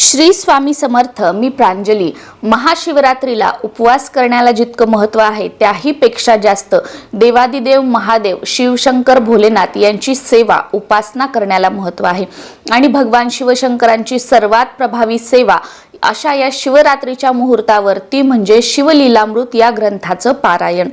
श्री स्वामी समर्थ मी प्रांजली. महाशिवरात्रीला उपवास करण्याला जितकं महत्त्व आहे त्याहीपेक्षा जास्त देवादिदेव महादेव शिवशंकर भोलेनाथ यांची सेवा उपासना करण्याला महत्त्व आहे. आणि भगवान शिवशंकरांची सर्वात प्रभावी सेवा अशा या शिवरात्रीच्या मुहूर्तावर ती म्हणजे शिवलीलामृत या ग्रंथाचं पारायण.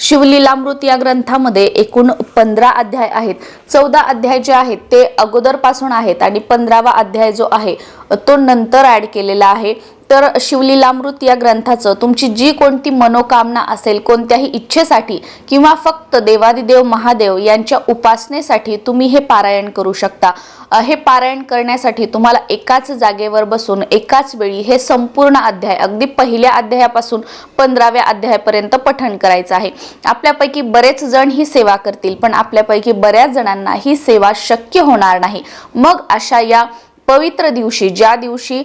शिवलीलामृत या ग्रंथामध्ये एकूण पंधरा अध्याय आहेत. चौदा अध्याय जे आहेत ते अगोदरपासून आहेत आणि पंधरावा अध्याय जो आहे तो नंतर ॲड केलेला आहे. तर शिवलीलामृत या ग्रंथाचं तुमची जी कोणती मनोकामना असेल कोणत्याही इच्छेसाठी किंवा फक्त देवादिदेव महादेव यांच्या उपासनेसाठी तुम्ही हे पारायण करू शकता. हे पारायण करण्यासाठी तुम्हाला एकाच जागेवर बसून एकाच वेळी हे संपूर्ण अध्याय अगदी पहिल्या अध्यायापासून पंधराव्या अध्यायापर्यंत पठण करायचं आहे. आपल्यापैकी बरेच जण ही सेवा करतील पण आपल्यापैकी बऱ्याच जणांना ही सेवा शक्य होणार नाही. मग अशा या पवित्र दिवशी ज्या दिवशी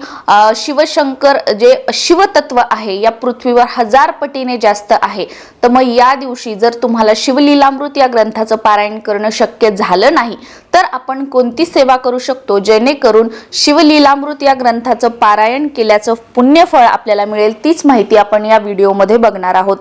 शिवशंकर जे शिवतत्व आहे या पृथ्वीवर हजार पटीने जास्त आहे तर मग या दिवशी जर तुम्हाला शिवलीलामृत या ग्रंथाचं पारायण करणं शक्य झालं नाही तर आपण कोणती सेवा करू शकतो? जेणेकरून शिवलीलामृत या ग्रंथाचं पारायण केल्याचं पुण्यफळ आपल्याला मिळेल तीच माहिती आपण या व्हिडिओमध्ये बघणार आहोत.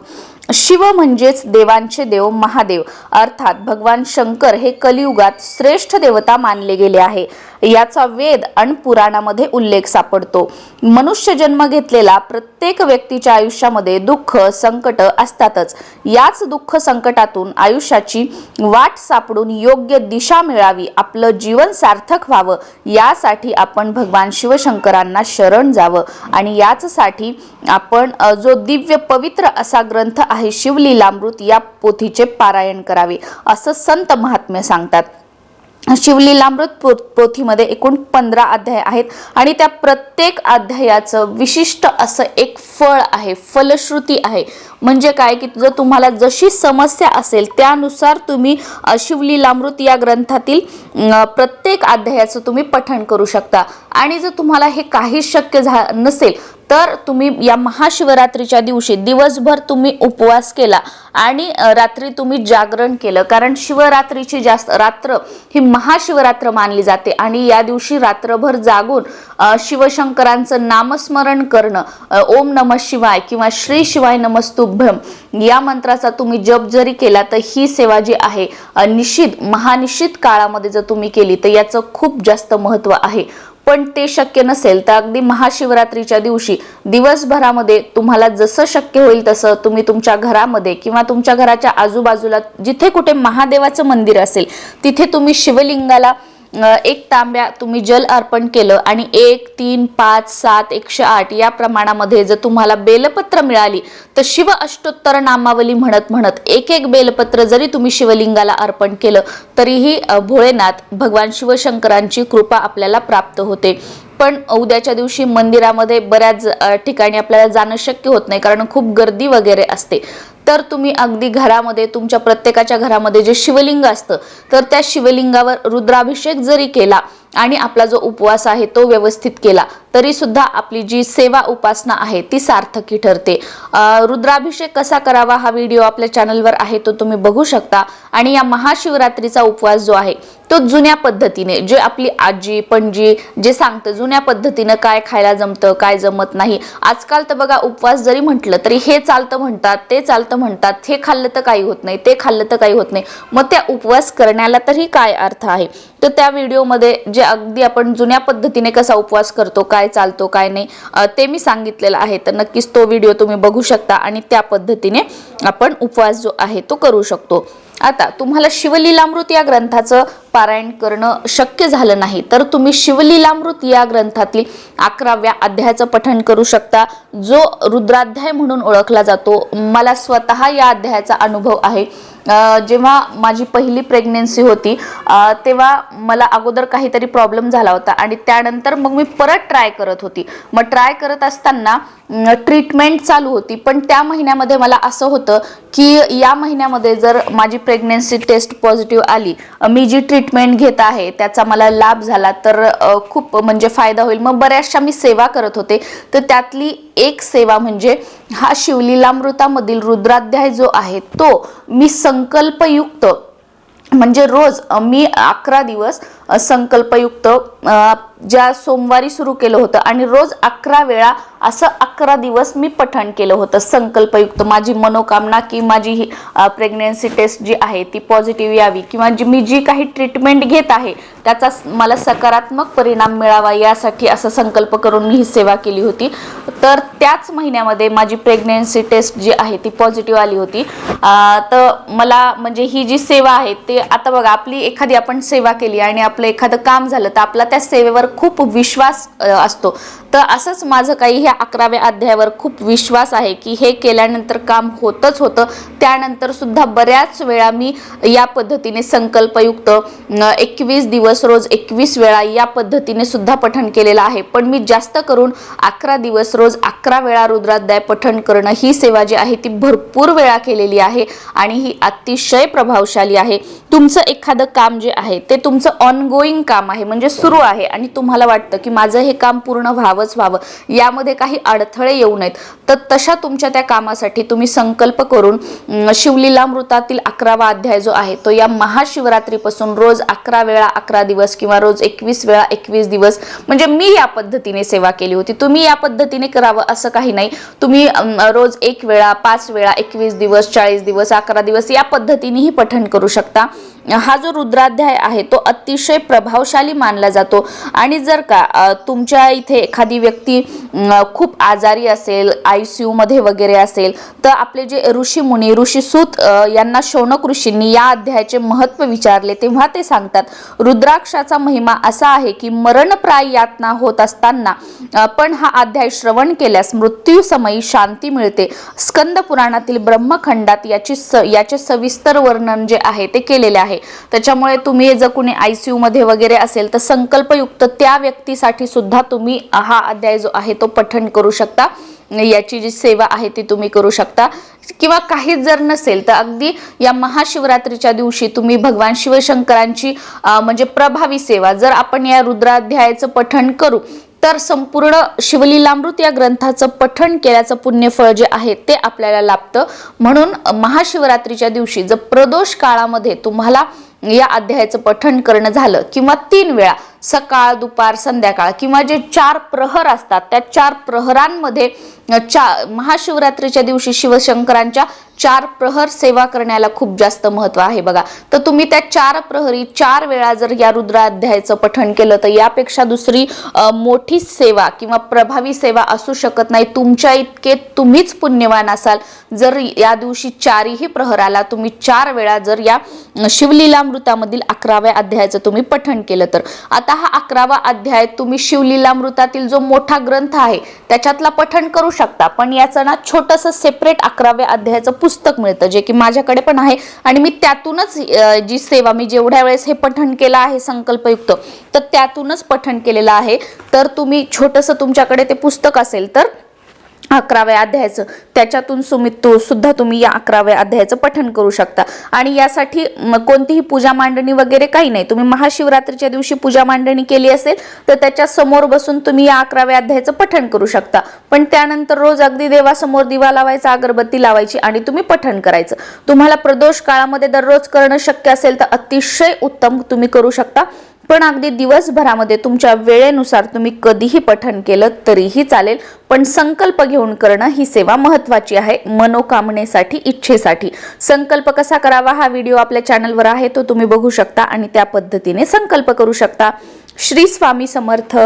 शिव म्हणजेच देवांचे देव महादेव. अर्थात भगवान शंकर हे कलियुगात श्रेष्ठ देवता मानले गेले आहे. याचा वेद आणि पुराणामध्ये उल्लेख सापडतो. मनुष्य जन्म घेतलेला प्रत्येक व्यक्तीच्या आयुष्यामध्ये दुःख संकट असतातच. याच दुःख संकटातून आयुष्याची वाट सापडून योग्य दिशा मिळावी आपलं जीवन सार्थक व्हावं यासाठी आपण भगवान शिवशंकरांना शरण जावं. आणि याचसाठी आपण जो दिव्य पवित्र असा ग्रंथ आहे. शिवलीलामृत या पोथीचे पारायण करावे असं संत महात्म्य सांगतात. शिवलीलामृत पो- पोथीमध्ये एकूण पंधरा अध्याय आहेत आणि त्या प्रत्येक अध्यायाचं विशिष्ट असं एक फळ आहे फलश्रुती आहे. म्हणजे काय? की जर तुम्हाला जशी समस्या असेल त्यानुसार तुम्ही शिवलीलामृत या ग्रंथातील प्रत्येक अध्यायाचं तुम्ही पठण करू शकता. आणि जर तुम्हाला हे काहीच शक्य झा नसेल तर तुम्ही या महाशिवरात्रीच्या दिवशी दिवसभर तुम्ही उपवास केला आणि रात्री तुम्ही जागरण केलं. कारण शिवरात्रीची जास्त रात्र ही महाशिवरात्र मानली जाते आणि या दिवशी रात्रभर जागून शिवशंकरांचं नामस्मरण करणं ओम नम शिवाय किंवा श्री शिवाय नमस्तुभ्यम या मंत्राचा तुम्ही जप जरी केला तर ही सेवा जी आहे निश्चित महानिश्चित काळामध्ये जर तुम्ही केली तर याचं खूप जास्त महत्त्व आहे. पण ते शक्य नसेल तर अगदी महाशिवरात्रीच्या दिवशी दिवसभरामध्ये तुम्हाला जसं शक्य होईल तसं तुम्ही तुमच्या घरामध्ये किंवा तुमच्या घराच्या आजूबाजूला जिथे कुठे महादेवाचं मंदिर असेल तिथे तुम्ही शिवलिंगाला एक तांब्या तुम्ही जल अर्पण केलं आणि एक तीन पाच सात एकशे आठ या प्रमाणामध्ये जर तुम्हाला बेलपत्र मिळाली तर शिव अष्टोत्तर नामावली म्हणत म्हणत एक एक बेलपत्र जरी तुम्ही शिवलिंगाला अर्पण केलं तरीही भोळेनाथ भगवान शिवशंकरांची कृपा आपल्याला प्राप्त होते. पण उद्याच्या दिवशी मंदिरामध्ये बऱ्याच ठिकाणी आपल्याला जाणं शक्य होत नाही कारण खूप गर्दी वगैरे असते. तर तुम्ही अगदी घरामध्ये तुमच्या प्रत्येकाच्या घरामध्ये जे शिवलिंग असतं तर त्या शिवलिंगावर रुद्राभिषेक जरी केला आणि आपला जो उपवास आहे तो व्यवस्थित केला तरी सुद्धा आपली जी सेवा उपासना आहे ती सार्थकी ठरते. रुद्राभिषेक कसा करावा हा व्हिडिओ आपल्या चॅनलवर आहे तो तुम्ही बघू शकता. आणि या महाशिवरात्रीचा उपवास जो आहे तो जुन्या पद्धतीने जे आपली आजी पणजी जे सांगतं जुन्या पद्धतीनं काय खायला जमतं काय जमत नाही. आजकाल तर बघा उपवास जरी म्हटलं तरी हे चालतं म्हणतात ते चालतं म्हणतात हे खाल्लं तर काही होत नाही ते खाल्लं तर काही होत नाही. मग त्या उपवास करण्याला तरी काय अर्थ आहे? तर त्या व्हिडिओमध्ये जे म्हणजे अगदी आपण जुन्या पद्धतीने कसा उपवास करतो काय चालतो काय नाही ते मी सांगितलेलं आहे. तर नक्कीच तो व्हिडिओ तुम्ही बघू शकता आणि त्या पद्धतीने आपण उपवास जो आहे तो करू शकतो. आता तुम्हाला शिवलीलामृत या ग्रंथाचं पारायण करणं शक्य झालं नाही तर तुम्ही शिवलीलामृत या ग्रंथातील अकराव्या अध्यायाचं पठण करू शकता. जो रुद्राध्याय म्हणून ओळखला जातो मला स्वतः या अध्यायाचा अनुभव आहे. जेव्हा माझी पहिली प्रेग्नेन्सी होती तेव्हा मला अगोदर काहीतरी प्रॉब्लेम झाला होता आणि त्यानंतर मग मी परत ट्राय करत होती. मग ट्राय करत असताना ट्रीटमेंट चालू होती. पण त्या महिन्यामध्ये मला असं होतं की या महिन्यामध्ये जर माझी प्रेग्नेन्सी टेस्ट पॉझिटिव्ह आली मी जी ट्रीटमेंट घेत आहे त्याचा मला लाभ झाला तर खूप म्हणजे फायदा होईल. मग बऱ्याचशा मी सेवा करत होते. तर त्यातली एक सेवा म्हणजे हा शिवलीलामृतामधील रुद्राध्याय जो आहे तो मी संकल्पयुक्त म्हणजे रोज मी अकरा दिवस संकल्पयुक्त ज्या सोमवारी सुरू केलं होतं आणि रोज अकरा वेळा असं अकरा दिवस मी पठण केलं होतं. संकल्पयुक्त माझी मनोकामना की माझी ही प्रेग्नेन्सी टेस्ट जी आहे ती पॉझिटिव्ह यावी किंवा जी मी जी काही ट्रीटमेंट घेत आहे त्याचा मला सकारात्मक परिणाम मिळावा यासाठी असं संकल्प करून मी ही सेवा केली होती. तर त्याच महिन्यामध्ये माझी प्रेग्नेन्सी टेस्ट जी आहे ती पॉझिटिव्ह आली होती. तर मला म्हणजे ही जी सेवा आहे ते आता बघा आपली एखादी आपण सेवा केली आणि आपलं एखादं काम झालं तर आपला त्या सेवेवर खूप विश्वास असतो. तर असंच माझं काही हे अकराव्या अध्यायावर खूप विश्वास आहे की हे केल्यानंतर काम होतच होतं. त्यानंतर सुद्धा बऱ्याच वेळा मी या पद्धतीने संकल्पयुक्त एकवीस दिवस रोज एकवीस वेळा या पद्धतीने सुद्धा पठण केलेलं आहे. पण मी जास्त करून अकरा दिवस रोज अकरा वेळा रुद्राध्याय पठण करणं ही सेवा जी आहे ती भरपूर वेळा केलेली आहे आणि ही अतिशय प्रभावशाली आहे. तुमचं एखादं काम जे आहे ते तुमचं ऑनगोईंग काम आहे म्हणजे सुरू आहे आणि तुम्हाला वाटतं की माझं हे काम पूर्ण व्हावंच व्हावं? यामध्ये काही अडथळे येऊ नयेत. तर तशा तुमच्या त्या कामासाठी तुम्ही संकल्प करून शिवलीलामृतातील अकरावा अध्याय जो आहे तो या महाशिवरात्रीपासून रोज अकरा वेळा अकरा दिवस किंवा रोज एकवीस वेळा एकवीस दिवस म्हणजे मी या पद्धतीने सेवा केली होती. तुम्ही या पद्धतीने करावं असं काही नाही. तुम्ही रोज एक वेळा पाच वेळा एकवीस दिवस चाळीस दिवस अकरा दिवस या पद्धतीनेही पठण करू शकता. हा जो रुद्राध्याय आहे तो अतिशय प्रभावशाली मानला जातो. आणि जर का तुमच्या इथे एखादी व्यक्ती खूप आजारी असेल आय सी मध्ये वगैरे असेल तर आपले जे ऋषी मुनी ऋषीसूत यांना शौनक ऋषींनी या अध्यायाचे महत्त्व विचारले तेव्हा ते सांगतात रुद्राक्षाचा महिमा असा आहे की मरणप्राय यातना होत असताना पण हा अध्याय श्रवण केल्यास मृत्यूसमयी शांती मिळते. स्कंद पुराणातील ब्रह्मखंडात याची स याचे सविस्तर वर्णन जे आहे ते केलेले आहे. त्याच्यामुळे तुम्ही जर कुणी आय सी मध्ये वगैरे असेल तर संकल्पयुक्त त्या व्यक्तीसाठी सुद्धा तुम्ही हा अध्याय जो आहे तो पठण करू शकता. याची जी सेवा आहे ती तुम्ही करू शकता. किंवा काहीच जर नसेल तर अगदी या महाशिवरात्रीच्या दिवशी तुम्ही भगवान शिवशंकरांची म्हणजे प्रभावी सेवा जर आपण या रुद्राध्यायाचं पठण करू तर संपूर्ण शिवलीलामृत या ग्रंथाचं पठण केल्याचं पुण्यफळ जे आहे ते आपल्याला लाभतं. म्हणून महाशिवरात्रीच्या दिवशी जर प्रदोष काळामध्ये तुम्हाला या अध्यायाचं पठण करणं झालं किंवा तीन वेळा सकाळ दुपार संध्याकाळ किंवा जे चार प्रहर असतात त्या चार प्रहरांमध्ये चा महाशिवरात्रीच्या दिवशी शिवशंकरांच्या चार प्रहर सेवा करण्याला खूप जास्त महत्त्व आहे बघा. तर तुम्ही त्या चार प्रहरी चार वेळा जर या रुद्राध्यायाचं पठण केलं तर यापेक्षा दुसरी मोठी सेवा किंवा प्रभावी सेवा असू शकत नाही. तुमच्या इतके तुम्हीच पुण्यवान असाल. जर या दिवशी चारही प्रहराला तुम्ही चार वेळा जर या शिवलीलामृतामधील अकराव्या अध्यायाचं तुम्ही पठण केलं तर. आता हा अकरावा अध्याय तुम्ही शिवलीलामृतातील जो मोठा ग्रंथ आहे त्याच्यातला पठण करू शकता. पण याचं ना छोटंसं सेपरेट अकराव्या अध्यायाचं पुस्तक मिळतं जे की माझ्याकडे पण आहे आणि मी त्यातूनच जी सेवा मी जेवढ्या वेळेस हे पठण केलं आहे संकल्पयुक्त तर त्यातूनच पठण केलेलं आहे. तर तुम्ही छोटंसं तुमच्याकडे ते पुस्तक असेल तर अकराव्या अध्यायाचं. त्याच्यातून सुमित तू सुद्धा तुम्ही या अकराव्या अध्यायाचं पठण करू शकता. आणि यासाठी कोणतीही पूजा मांडणी वगैरे काही नाही. तुम्ही महाशिवरात्रीच्या दिवशी पूजा मांडणी केली असेल तर त्याच्यासमोर बसून तुम्ही या अकराव्या अध्यायाचं पठण करू शकता. पण त्यानंतर रोज अगदी देवासमोर दिवा लावायचा अगरबत्ती लावायची आणि तुम्ही पठण करायचं. तुम्हाला प्रदोष काळामध्ये दररोज करणं शक्य असेल तर अतिशय उत्तम तुम्ही करू शकता. पण अगदी दिवसभरामध्ये तुमच्या वेळेनुसार तुम्ही कधीही पठण केलं तरीही चालेल. पण संकल्प घेऊन करणं ही सेवा महत्वाची आहे. मनोकामनेसाठी इच्छेसाठी. संकल्प कसा करावा हा व्हिडिओ आपल्या चॅनलवर आहे तो तुम्ही बघू शकता आणि त्या पद्धतीने संकल्प करू शकता. श्री स्वामी समर्थ.